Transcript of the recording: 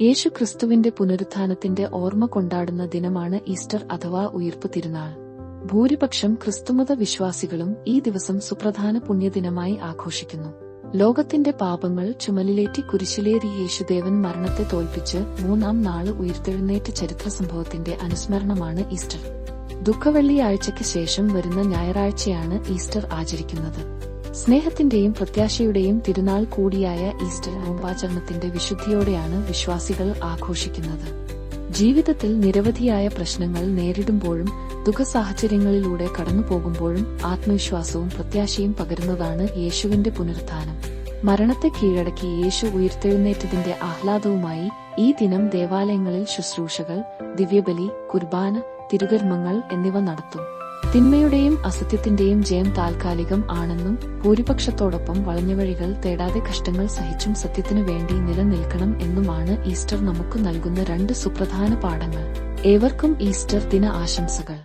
യേശു ക്രിസ്തുവിന്റെ പുനരുത്ഥാനത്തിന്റെ ഓർമ്മ കൊണ്ടാടുന്ന ദിനമാണ് ഈസ്റ്റർ അഥവാ ഉയർപ്പ് തിരുനാൾ. ഭൂരിപക്ഷം ക്രിസ്തുമത വിശ്വാസികളും ഈ ദിവസം സുപ്രധാന പുണ്യദിനമായി ആഘോഷിക്കുന്നു. ലോകത്തിന്റെ പാപങ്ങൾ ചുമലിലേറ്റി കുരിശിലേറി യേശുദേവൻ മരണത്തെ തോൽപ്പിച്ച് മൂന്നാം നാൾ ഉയർത്തെഴുന്നേറ്റ ചരിത്ര സംഭവത്തിന്റെ അനുസ്മരണമാണ് ഈസ്റ്റർ. ദുഃഖവെള്ളിയാഴ്ചയ്ക്ക് ശേഷം വരുന്ന ഞായറാഴ്ചയാണ് ഈസ്റ്റർ ആചരിക്കുന്നത്. സ്നേഹത്തിന്റെയും പ്രത്യാശയുടെയും തിരുനാൾ കൂടിയായ ഈസ്റ്റർ നോമ്പാചരണത്തിന്റെ വിശുദ്ധിയോടെയാണ് വിശ്വാസികൾ ആഘോഷിക്കുന്നത്. ജീവിതത്തിൽ നിരവധിയായ പ്രശ്നങ്ങൾ നേരിടുമ്പോഴും ദുഃഖസാഹചര്യങ്ങളിലൂടെ കടന്നുപോകുമ്പോഴും ആത്മവിശ്വാസവും പ്രത്യാശയും പകരുന്നതാണ് യേശുവിന്റെ പുനരുത്ഥാനം. മരണത്തെ കീഴടക്കി യേശു ഉയർത്തെഴുന്നേറ്റതിന്റെ ആഹ്ലാദവുമായി ഈ ദിനം ദേവാലയങ്ങളിൽ ശുശ്രൂഷകൾ ദിവ്യബലി കുർബാന തിരുകർമ്മങ്ങൾ എന്നിവ നടത്തും. തിന്മയുടെയും അസത്യത്തിന്റെയും ജയം താൽക്കാലികം ആണെന്നും ഭൂരിപക്ഷത്തോടൊപ്പം വളഞ്ഞവഴികൾ തേടാതെ കഷ്ടങ്ങൾ സഹിച്ചും സത്യത്തിനു വേണ്ടി നിലനിൽക്കണം എന്നുമാണ് ഈസ്റ്റർ നമുക്ക് നൽകുന്ന രണ്ട് സുപ്രധാന പാഠങ്ങൾ. ഏവർക്കും ഈസ്റ്റർ ദിന ആശംസകൾ.